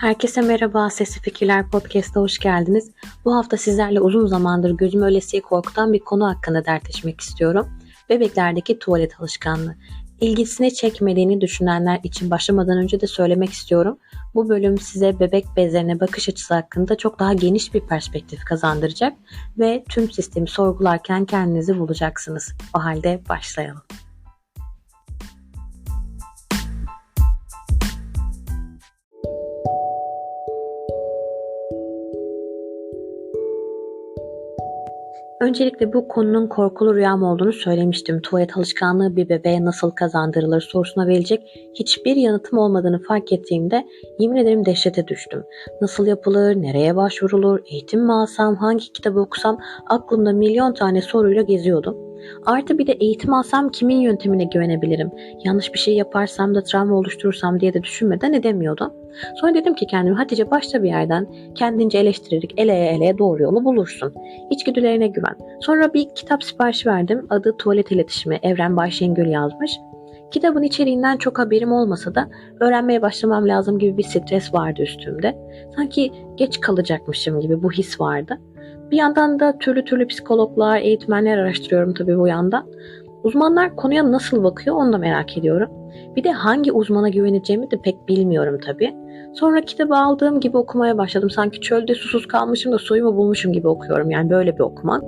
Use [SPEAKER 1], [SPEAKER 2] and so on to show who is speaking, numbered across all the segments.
[SPEAKER 1] Herkese merhaba, Sesli Fikirler Podcast'a hoş geldiniz. Bu hafta sizlerle uzun zamandır gözüm öylesiye korkutan bir konu hakkında dertleşmek istiyorum. Bebeklerdeki tuvalet alışkanlığı. İlgisini çekmediğini düşünenler için başlamadan önce de söylemek istiyorum. Bu bölüm size bebek bezlerine bakış açısı hakkında çok daha geniş bir perspektif kazandıracak ve tüm sistemi sorgularken kendinizi bulacaksınız. O halde başlayalım. Öncelikle bu konunun korkulu rüyam olduğunu söylemiştim. Tuvalet alışkanlığı bir bebeğe nasıl kazandırılır sorusuna verecek hiçbir yanıtım olmadığını fark ettiğimde yemin ederim dehşete düştüm. Nasıl yapılır, nereye başvurulur, eğitim mi alsam, hangi kitabı okusam aklımda milyon tane soruyla geziyordum. Artı bir de eğitim alsam kimin yöntemine güvenebilirim? Yanlış bir şey yaparsam da travma oluşturursam diye de düşünmeden edemiyordum. Sonra dedim ki kendime Hatice başta bir yerden kendince eleştirerek eleye eleye doğru yolu bulursun. İçgüdülerine güven. Sonra bir kitap siparişi verdim. Adı Tuvalet İletişimi. Evren Bayşengül yazmış. Kitabın içeriğinden çok haberim olmasa da öğrenmeye başlamam lazım gibi bir stres vardı üstümde. Sanki geç kalacakmışım gibi bu his vardı. Bir yandan da türlü türlü psikologlar, eğitmenler araştırıyorum tabii bu yandan. Uzmanlar konuya nasıl bakıyor onu da merak ediyorum. Bir de hangi uzmana güveneceğimi de pek bilmiyorum tabii. Sonra kitabı aldığım gibi okumaya başladım. Sanki çölde susuz kalmışım da suyumu bulmuşum gibi okuyorum. Yani böyle bir okuma.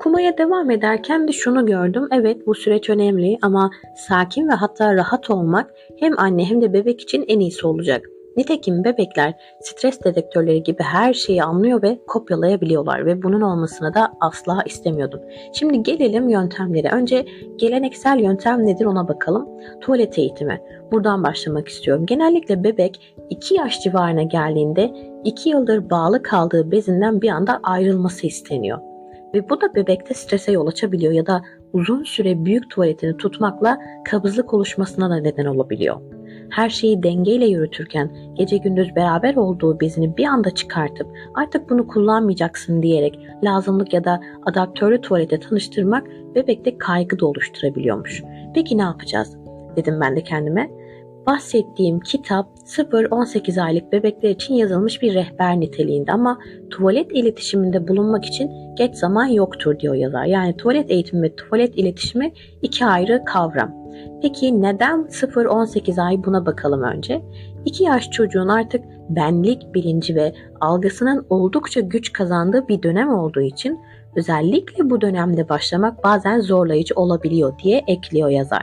[SPEAKER 1] Okumaya devam ederken de şunu gördüm. Evet bu süreç önemli ama sakin ve hatta rahat olmak hem anne hem de bebek için en iyisi olacak. Nitekim bebekler stres dedektörleri gibi her şeyi anlıyor ve kopyalayabiliyorlar ve bunun olmasını da asla istemiyordum. Şimdi gelelim yöntemlere. Önce geleneksel yöntem nedir ona bakalım. Tuvalet eğitimi. Buradan başlamak istiyorum. Genellikle bebek 2 yaş civarına geldiğinde 2 yıldır bağlı kaldığı bezinden bir anda ayrılması isteniyor. Ve bu da bebekte strese yol açabiliyor ya da uzun süre büyük tuvaletini tutmakla kabızlık oluşmasına da neden olabiliyor. Her şeyi dengeyle yürütürken gece gündüz beraber olduğu bezini bir anda çıkartıp artık bunu kullanmayacaksın diyerek lazımlık ya da adaptörlü tuvalete tanıştırmak bebekte kaygı da oluşturabiliyormuş. Peki ne yapacağız? Dedim ben de kendime. Bahsettiğim kitap 0-18 aylık bebekler için yazılmış bir rehber niteliğinde ama tuvalet iletişiminde bulunmak için geç zaman yoktur diyor yazar. Yani tuvalet eğitimi ve tuvalet iletişimi iki ayrı kavram. Peki neden 0-18 ay buna bakalım önce. 2 yaş çocuğun artık benlik bilinci ve algısının oldukça güç kazandığı bir dönem olduğu için özellikle bu dönemde başlamak bazen zorlayıcı olabiliyor diye ekliyor yazar.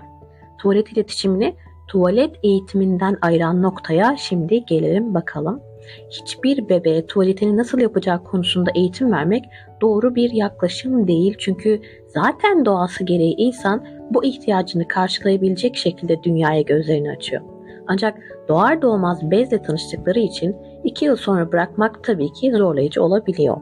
[SPEAKER 1] Tuvalet iletişimini tuvalet eğitiminden ayıran noktaya şimdi gelelim bakalım. Hiçbir bebeğe tuvaletini nasıl yapacağı konusunda eğitim vermek doğru bir yaklaşım değil. Çünkü zaten doğası gereği insan bu ihtiyacını karşılayabilecek şekilde dünyaya gözlerini açıyor. Ancak doğar doğmaz bezle tanıştıkları için 2 yıl sonra bırakmak tabii ki zorlayıcı olabiliyor.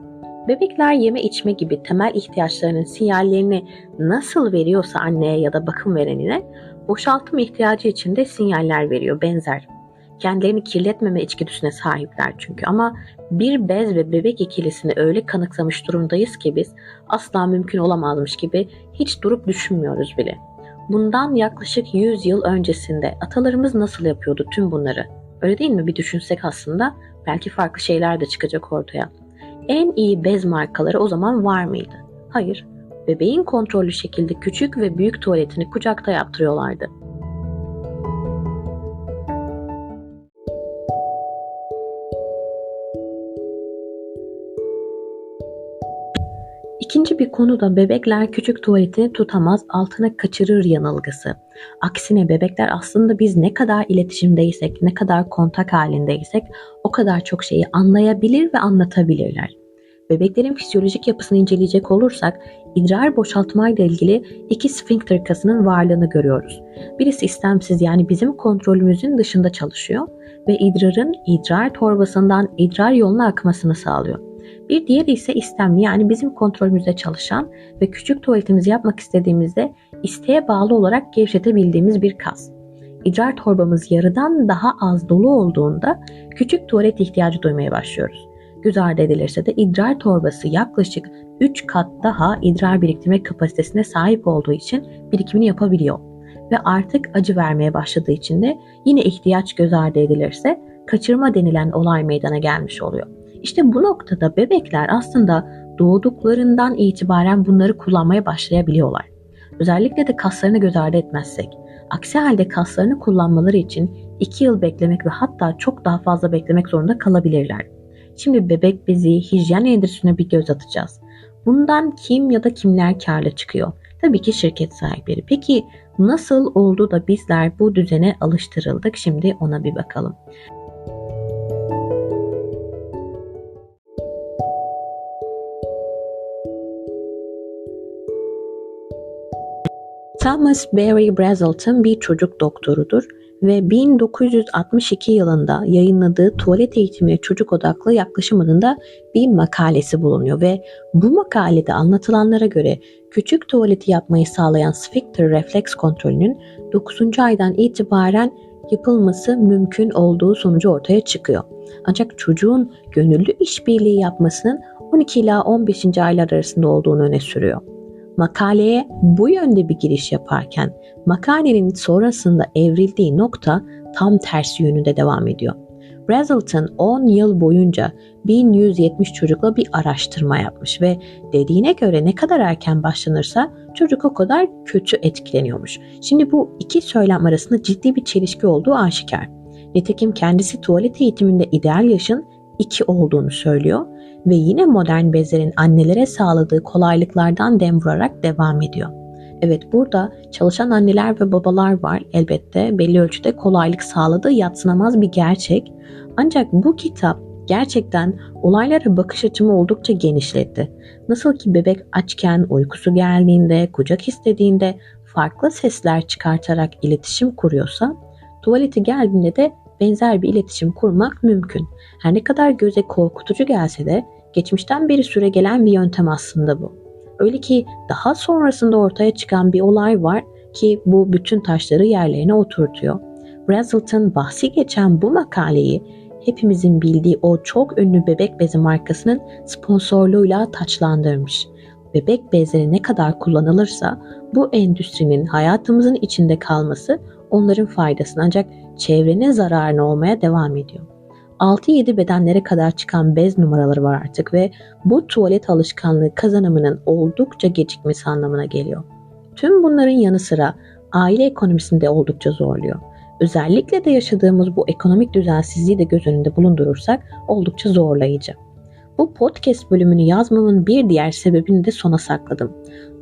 [SPEAKER 1] Bebekler yeme içme gibi temel ihtiyaçlarının sinyallerini nasıl veriyorsa anneye ya da bakım verenine boşaltım ihtiyacı için de sinyaller veriyor benzer. Kendilerini kirletmeme içgüdüsüne sahipler çünkü ama bir bez ve bebek ikilisini öyle kanıksamış durumdayız ki biz asla mümkün olamazmış gibi hiç durup düşünmüyoruz bile. Bundan yaklaşık 100 yıl öncesinde atalarımız nasıl yapıyordu tüm bunları? Öyle değil mi? Bir düşünsek aslında belki farklı şeyler de çıkacak ortaya. En iyi bez markaları o zaman var mıydı? Hayır. Bebeğin kontrollü şekilde küçük ve büyük tuvaletini kucakta yaptırıyorlardı. İkinci bir konu da bebekler küçük tuvaletini tutamaz, altına kaçırır yanılgısı. Aksine bebekler aslında biz ne kadar iletişimdeysek, ne kadar kontak halindeysek o kadar çok şeyi anlayabilir ve anlatabilirler. Bebeklerin fizyolojik yapısını inceleyecek olursak idrar boşaltmayla ilgili iki sphincter kasının varlığını görüyoruz. Birisi istemsiz yani bizim kontrolümüzün dışında çalışıyor ve idrarın idrar torbasından idrar yoluna akmasını sağlıyor. Bir diğeri ise istemli yani bizim kontrolümüzde çalışan ve küçük tuvaletimizi yapmak istediğimizde isteğe bağlı olarak gevşetebildiğimiz bir kas. İdrar torbamız yarıdan daha az dolu olduğunda küçük tuvalet ihtiyacı duymaya başlıyoruz. Göz ardı edilirse de idrar torbası yaklaşık 3 kat daha idrar biriktirme kapasitesine sahip olduğu için birikimini yapabiliyor. Ve artık acı vermeye başladığı için de yine ihtiyaç göz ardı edilirse kaçırma denilen olay meydana gelmiş oluyor. İşte bu noktada bebekler aslında doğduklarından itibaren bunları kullanmaya başlayabiliyorlar. Özellikle de kaslarını göz ardı etmezsek. Aksi halde kaslarını kullanmaları için 2 yıl beklemek ve hatta çok daha fazla beklemek zorunda kalabilirler. Şimdi bebek bezi, hijyen endüstrisine bir göz atacağız. Bundan kim ya da kimler karlı çıkıyor? Tabii ki şirket sahipleri. Peki nasıl oldu da bizler bu düzene alıştırıldık? Şimdi ona bir bakalım. Thomas Barry Brazelton bir çocuk doktorudur ve 1962 yılında yayınladığı Tuvalet Eğitimi Çocuk Odaklı Yaklaşım adında bir makalesi bulunuyor ve bu makalede anlatılanlara göre küçük tuvaleti yapmayı sağlayan sphincter refleks kontrolünün 9. aydan itibaren yapılması mümkün olduğu sonucu ortaya çıkıyor. Ancak çocuğun gönüllü işbirliği yapmasının 12 ila 15. aylar arasında olduğunu öne sürüyor. Makaleye bu yönde bir giriş yaparken makalenin sonrasında evrildiği nokta tam tersi yönünde devam ediyor. Brazelton 10 yıl boyunca 1170 çocukla bir araştırma yapmış ve dediğine göre ne kadar erken başlanırsa çocuk o kadar kötü etkileniyormuş. Şimdi bu iki söylem arasında ciddi bir çelişki olduğu aşikar. Nitekim kendisi tuvalet eğitiminde ideal yaşın 2 olduğunu söylüyor ve yine modern bezlerin annelere sağladığı kolaylıklardan dem vurarak devam ediyor. Evet burada çalışan anneler ve babalar var elbette belli ölçüde kolaylık sağladığı yatsınamaz bir gerçek. Ancak bu kitap gerçekten olaylara bakış açımı oldukça genişletti. Nasıl ki bebek açken, uykusu geldiğinde, kucak istediğinde farklı sesler çıkartarak iletişim kuruyorsa, tuvaleti geldiğinde de benzer bir iletişim kurmak mümkün. Her ne kadar göze korkutucu gelse de geçmişten beri süre gelen bir yöntem aslında bu. Öyle ki daha sonrasında ortaya çıkan bir olay var ki bu bütün taşları yerlerine oturtuyor. Brazelton bahsi geçen bu makaleyi hepimizin bildiği o çok ünlü bebek bezi markasının sponsorluğuyla taçlandırmış. Bebek bezleri ne kadar kullanılırsa bu endüstrinin hayatımızın içinde kalması onların faydasına ancak çevrenin zararına olmaya devam ediyor. 6-7 bedenlere kadar çıkan bez numaraları var artık ve bu tuvalet alışkanlığı kazanımının oldukça gecikmesi anlamına geliyor. Tüm bunların yanı sıra aile ekonomisini de oldukça zorluyor. Özellikle de yaşadığımız bu ekonomik düzensizliği de göz önünde bulundurursak oldukça zorlayıcı. Bu podcast bölümünü yazmamın bir diğer sebebini de sona sakladım.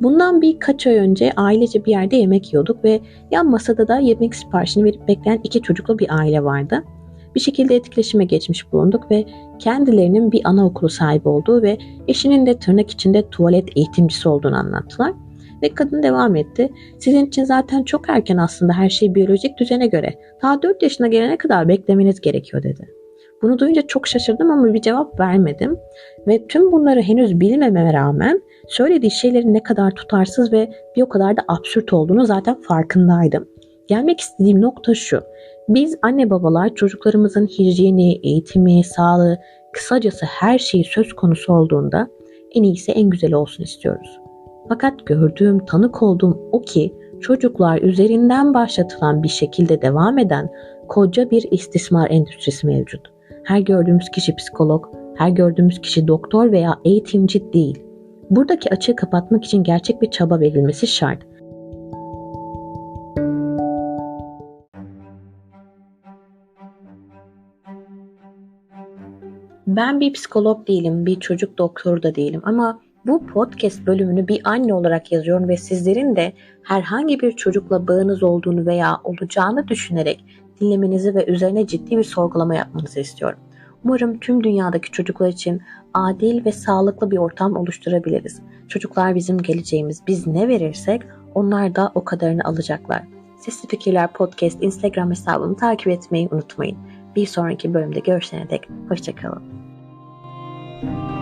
[SPEAKER 1] Bundan birkaç ay önce ailece bir yerde yemek yiyorduk ve yan masada da yemek siparişini verip bekleyen iki çocuklu bir aile vardı bir şekilde etkileşime geçmiş bulunduk ve kendilerinin bir anaokulu sahibi olduğu ve eşinin de tırnak içinde tuvalet eğitimcisi olduğunu anlattılar. Ve kadın devam etti. Sizin için zaten çok erken aslında her şey biyolojik düzene göre. Daha 4 yaşına gelene kadar beklemeniz gerekiyor dedi. Bunu duyunca çok şaşırdım ama bir cevap vermedim. Ve tüm bunları henüz bilmememe rağmen söylediği şeylerin ne kadar tutarsız ve bir o kadar da absürt olduğunu zaten farkındaydım. Gelmek istediğim nokta şu. Biz anne babalar çocuklarımızın hijyeni, eğitimi, sağlığı, kısacası her şeyi söz konusu olduğunda en iyisi en güzeli olsun istiyoruz. Fakat gördüğüm, tanık olduğum o ki çocuklar üzerinden başlatılan bir şekilde devam eden koca bir istismar endüstrisi mevcut. Her gördüğümüz kişi psikolog, her gördüğümüz kişi doktor veya eğitimci değil. Buradaki açığı kapatmak için gerçek bir çaba verilmesi şart. Ben bir psikolog değilim, bir çocuk doktoru da değilim ama bu podcast bölümünü bir anne olarak yazıyorum ve sizlerin de herhangi bir çocukla bağınız olduğunu veya olacağını düşünerek dinlemenizi ve üzerine ciddi bir sorgulama yapmanızı istiyorum. Umarım tüm dünyadaki çocuklar için adil ve sağlıklı bir ortam oluşturabiliriz. Çocuklar bizim geleceğimiz. Biz ne verirsek onlar da o kadarını alacaklar. Sesli Fikirler Podcast Instagram hesabımı takip etmeyi unutmayın. Bir sonraki bölümde görüşene dek hoşçakalın. Thank you.